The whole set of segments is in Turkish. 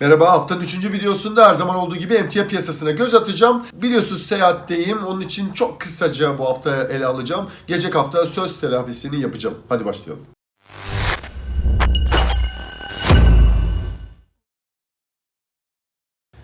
Merhaba haftanın 3. videosunda her zaman olduğu gibi emtia piyasasına göz atacağım. Biliyorsunuz seyahatteyim. Onun için çok kısaca bu hafta ele alacağım. Gelecek hafta söz telafisini yapacağım. Hadi başlayalım.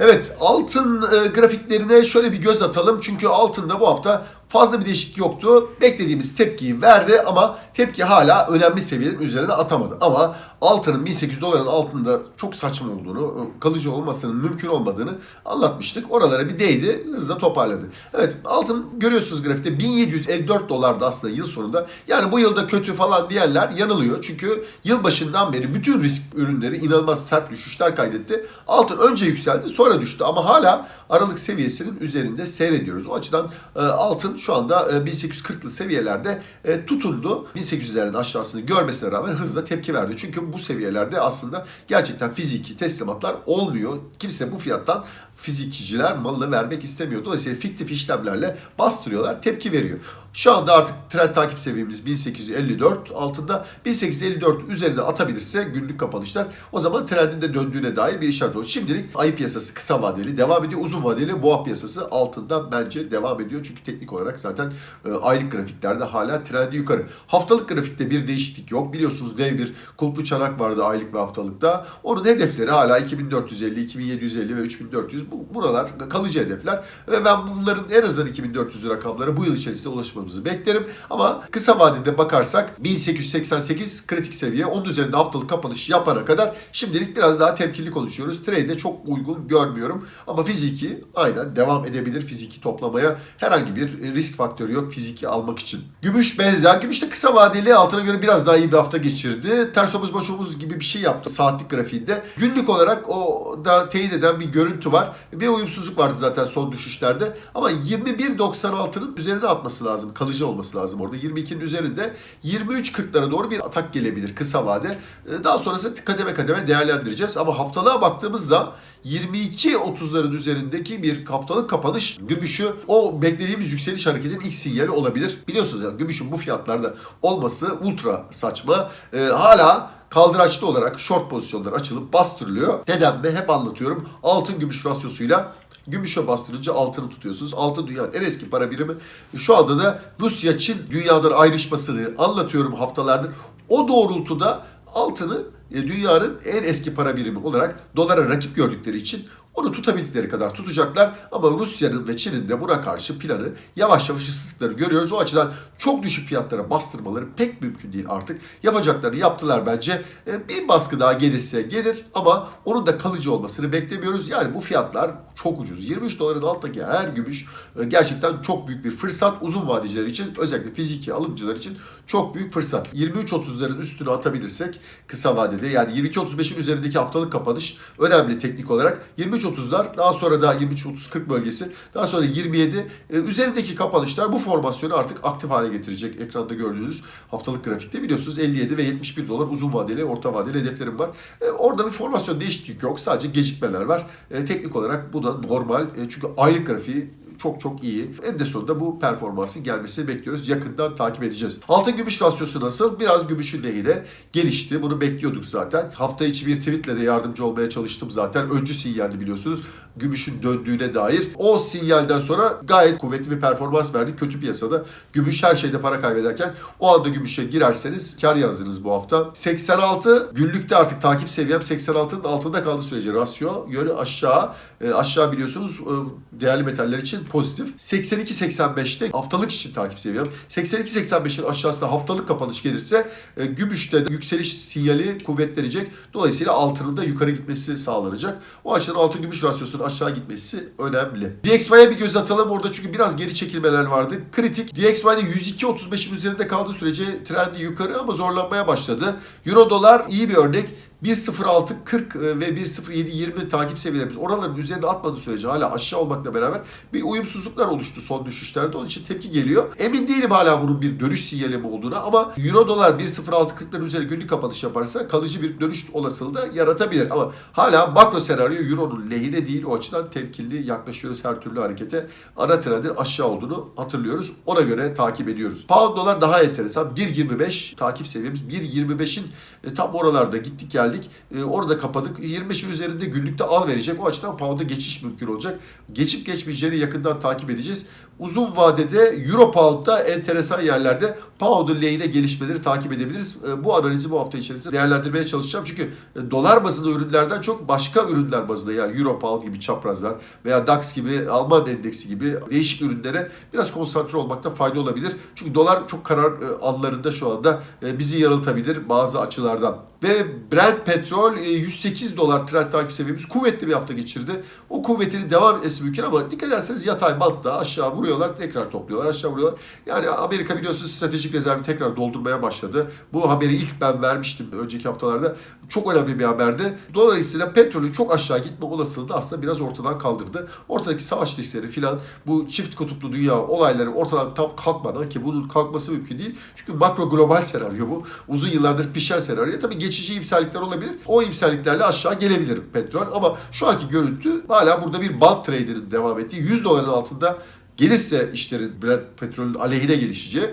Evet altın e, grafiklerine şöyle bir göz atalım. Çünkü altında bu hafta fazla bir değişiklik yoktu. Beklediğimiz tepkiyi verdi ama tepki hala önemli seviyenin üzerine atamadı. Ama altının 1800 doların altında çok saçma olduğunu, kalıcı olmasının mümkün olmadığını anlatmıştık. Oralara bir değdi, hızla toparladı. Evet altın görüyorsunuz grafikte 1754 dolardı aslında yıl sonunda. Yani bu yılda kötü falan diyenler yanılıyor. Çünkü yıl başından beri bütün risk ürünleri inanılmaz sert düşüşler kaydetti. Altın önce yükseldi sonra düştü ama hala aralık seviyesinin üzerinde seyrediyoruz. O açıdan e, altın şu anda e, 1840'lı seviyelerde e, tutundu. 1800'lerin aşağısını görmesine rağmen hızla tepki verdi. Çünkü bu seviyelerde aslında gerçekten fiziki teslimatlar olmuyor. Kimse bu fiyattan fizikiciler malını vermek istemiyor. Dolayısıyla fiktif işlemlerle bastırıyorlar, tepki veriyor. Şu anda artık trend takip seviyemiz 1854 altında 1854 üzerine atabilirse günlük kapanışlar o zaman trendin de döndüğüne dair bir işaret olur. Şimdilik ayı piyasası kısa vadeli devam ediyor. Uzun vadeli boğa piyasası altında bence devam ediyor. Çünkü teknik olarak zaten e, aylık grafiklerde hala trendi yukarı. Haftalık grafikte bir değişiklik yok. Biliyorsunuz dev bir kulplu çanak vardı aylık ve haftalıkta. Onun hedefleri hala 2450, 2750 ve 3400. Bu, buralar kalıcı hedefler. Ve ben bunların en azından 2400 rakamlara bu yıl içerisinde ulaşmamızı beklerim. Ama kısa vadede bakarsak 1888 kritik seviye. Onun üzerinde haftalık kapanış yapana kadar şimdilik biraz daha temkinli konuşuyoruz. Trade'e çok uygun görmüyorum. Ama fiziki aynen devam edebilir fiziki toplamaya. Herhangi bir risk faktörü yok fiziki almak için. Gümüş benzer. Gümüş de kısa vadeli altına göre biraz daha iyi bir hafta geçirdi. Ters omuz baş omuz gibi bir şey yaptı saatlik grafiğinde. Günlük olarak o da teyit eden bir görüntü var. Bir uyumsuzluk vardı zaten son düşüşlerde. Ama 21.96'nın üzerine atması lazım. Kalıcı olması lazım orada. 22'nin üzerinde 23.40'lara doğru bir atak gelebilir kısa vade. Ee, Daha sonrası kademe kademe değerlendireceğiz. Ama haftalığa baktığımızda 22.30'ların üzerindeki bir haftalık kapanış gümüşü o beklediğimiz yükseliş hareketin ilk sinyali olabilir. Biliyorsunuz yani gümüşün bu fiyatlarda olması ultra saçma. Ee, hala kaldıraçlı olarak short pozisyonlar açılıp bastırılıyor. Neden mi? Hep anlatıyorum. Altın gümüş rasyosuyla Gümüşe bastırınca altını tutuyorsunuz. Altın dünyanın en eski para birimi. Şu anda da Rusya-Çin dünyadan ayrışmasını anlatıyorum haftalardır. O doğrultuda altını e, dünyanın en eski para birimi olarak dolara rakip gördükleri için onu tutabildikleri kadar tutacaklar. Ama Rusya'nın ve Çin'in de buna karşı planı yavaş yavaş ısıttıkları görüyoruz. O açıdan çok düşük fiyatlara bastırmaları pek mümkün değil artık. Yapacaklarını yaptılar bence. E, Bir baskı daha gelirse gelir ama onun da kalıcı olmasını beklemiyoruz. Yani bu fiyatlar çok ucuz. 23 doların alttaki her gümüş e, gerçekten çok büyük bir fırsat. Uzun vadeciler için özellikle fiziki alımcılar için çok büyük fırsat. 23.30'ların üstüne atabilirsek kısa vadede yani 22.35'in üzerindeki haftalık kapanış önemli teknik olarak. 23.30'lar daha sonra da 23.30-40 bölgesi daha sonra 27 e, üzerindeki kapanışlar bu formasyonu artık aktif hale getirecek. Ekranda gördüğünüz haftalık grafikte biliyorsunuz 57 ve 71 dolar uzun vadeli orta vadeli hedeflerim var. E, orada bir formasyon değişiklik yok. Sadece gecikmeler var. E, teknik olarak bu da normal. E, çünkü aylık grafiği çok çok iyi. En de sonunda bu performansın gelmesini bekliyoruz. Yakından takip edeceğiz. Altın gümüş rasyosu nasıl? Biraz gümüşün lehine gelişti. Bunu bekliyorduk zaten. Hafta içi bir tweetle de yardımcı olmaya çalıştım zaten. Öncü sinyaldi biliyorsunuz. Gümüşün döndüğüne dair. O sinyalden sonra gayet kuvvetli bir performans verdi. Kötü piyasada. Gümüş her şeyde para kaybederken o anda gümüşe girerseniz kar yazdınız bu hafta. 86 günlükte artık takip seviyem 86'nın altında kaldığı sürece rasyo yönü aşağı. E, aşağı biliyorsunuz e, değerli metaller için pozitif. 82-85'te haftalık için takip seviyem. 82-85'in aşağısında haftalık kapanış gelirse e, gümüşte de yükseliş sinyali kuvvetlenecek. Dolayısıyla altının da yukarı gitmesi sağlanacak. O açıdan altın gümüş rasyosunun aşağı gitmesi önemli. DXY'ye bir göz atalım orada çünkü biraz geri çekilmeler vardı. Kritik. DXY'de 102.35'in üzerinde kaldığı sürece trendi yukarı ama zorlanmaya başladı. Euro dolar iyi bir örnek. 1.06.40 ve 1.07.20 takip seviyelerimiz oraların üzerinde atmadığı sürece hala aşağı olmakla beraber bir uyumsuzluklar oluştu son düşüşlerde. Onun için tepki geliyor. Emin değilim hala bunun bir dönüş sinyali mi olduğuna ama Euro dolar 1.06.40'ların üzeri günlük kapanış yaparsa kalıcı bir dönüş olasılığı da yaratabilir. Ama hala makro senaryo Euro'nun lehine değil o açıdan temkinli yaklaşıyoruz her türlü harekete. Ana trendin aşağı olduğunu hatırlıyoruz. Ona göre takip ediyoruz. Pound dolar daha enteresan. 1.25 takip seviyemiz 1.25'in e, tam oralarda gittik geldik geldik. E, orada kapadık. 25'in üzerinde günlükte al verecek. O açıdan pound'a geçiş mümkün olacak. Geçip geçmeyeceğini yakından takip edeceğiz. Uzun vadede Euro Pound'da enteresan yerlerde Pound'un lehine gelişmeleri takip edebiliriz. E, Bu analizi bu hafta içerisinde değerlendirmeye çalışacağım. Çünkü e, dolar bazında ürünlerden çok başka ürünler bazında yani Euro Pound gibi çaprazlar veya DAX gibi Alman endeksi gibi değişik ürünlere biraz konsantre olmakta fayda olabilir. Çünkü dolar çok karar e, anlarında şu anda e, bizi yanıltabilir bazı açılardan. Ve Brent petrol e, 108 dolar trend takip seviyemiz kuvvetli bir hafta geçirdi. O kuvvetini devam etmesi mümkün ama dikkat ederseniz yatay bantta aşağı vuruyorlar tekrar topluyorlar aşağı vuruyorlar. Yani Amerika biliyorsunuz stratejik rezervi tekrar doldurmaya başladı. Bu haberi ilk ben vermiştim önceki haftalarda. Çok önemli bir haberdi. Dolayısıyla petrolün çok aşağı gitme olasılığı da aslında biraz ortadan kaldırdı. Ortadaki savaş riskleri filan bu çift kutuplu dünya olayları ortadan tam kalkmadan ki bunun kalkması mümkün değil. Çünkü makro global senaryo bu. Uzun yıllardır pişen senaryo. Tabii geçici iyimserlikler olabilir. O iyimserliklerle aşağı gelebilir petrol ama şu anki görüntü hala burada bir band trade'inin devam ettiği 100 doların altında gelirse işlerin Brent petrolün aleyhine gelişeceği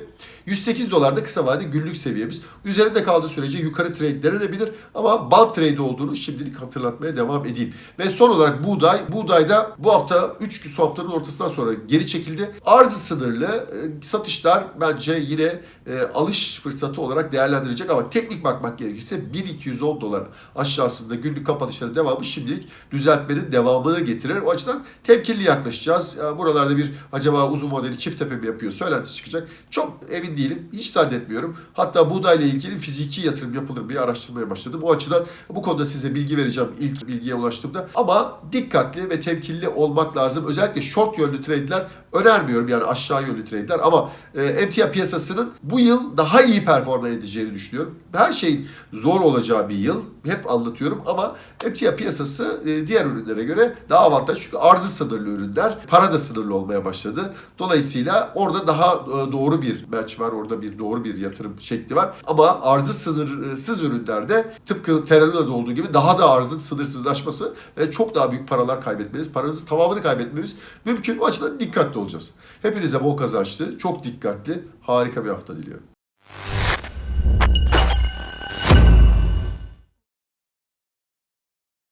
108 dolarda kısa vade günlük seviyemiz. Üzerinde kaldığı sürece yukarı trade denenebilir ama band trade olduğunu şimdilik hatırlatmaya devam edeyim. Ve son olarak buğday. Buğdayda bu hafta 3 son haftanın ortasından sonra geri çekildi. Arzı sınırlı e, satışlar bence yine e, alış fırsatı olarak değerlendirilecek ama teknik bakmak gerekirse 1210 dolar aşağısında günlük kapanışların devamı şimdilik düzeltmenin devamını getirir. O açıdan temkinli yaklaşacağız. Buralarda bir acaba uzun vadeli çift tepe mi yapıyor söylentisi çıkacak. Çok emin değilim. Hiç zannetmiyorum. Hatta buğdayla ilgili fiziki yatırım yapılır diye araştırmaya başladım. Bu açıdan bu konuda size bilgi vereceğim ilk bilgiye ulaştığımda. Ama dikkatli ve temkinli olmak lazım. Özellikle short yönlü trade'ler önermiyorum yani aşağı yönlü trade'ler ama e, emtia piyasasının bu yıl daha iyi performans edeceğini düşünüyorum. Her şeyin zor olacağı bir yıl. Hep anlatıyorum ama emtia piyasası e, diğer ürünlere göre daha avantajlı. Çünkü arzı sınırlı ürünler, para da sınırlı olmaya başladı. Dolayısıyla orada daha e, doğru bir match var. Orada bir doğru bir yatırım şekli var. Ama arzı sınırsız ürünlerde tıpkı Terraluna'da olduğu gibi daha da arzın sınırsızlaşması ve çok daha büyük paralar kaybetmeniz, paranızın tamamını kaybetmeniz mümkün. O açıdan dikkatli olacağız. Hepinize bol kazançlı, çok dikkatli, harika bir hafta diliyorum.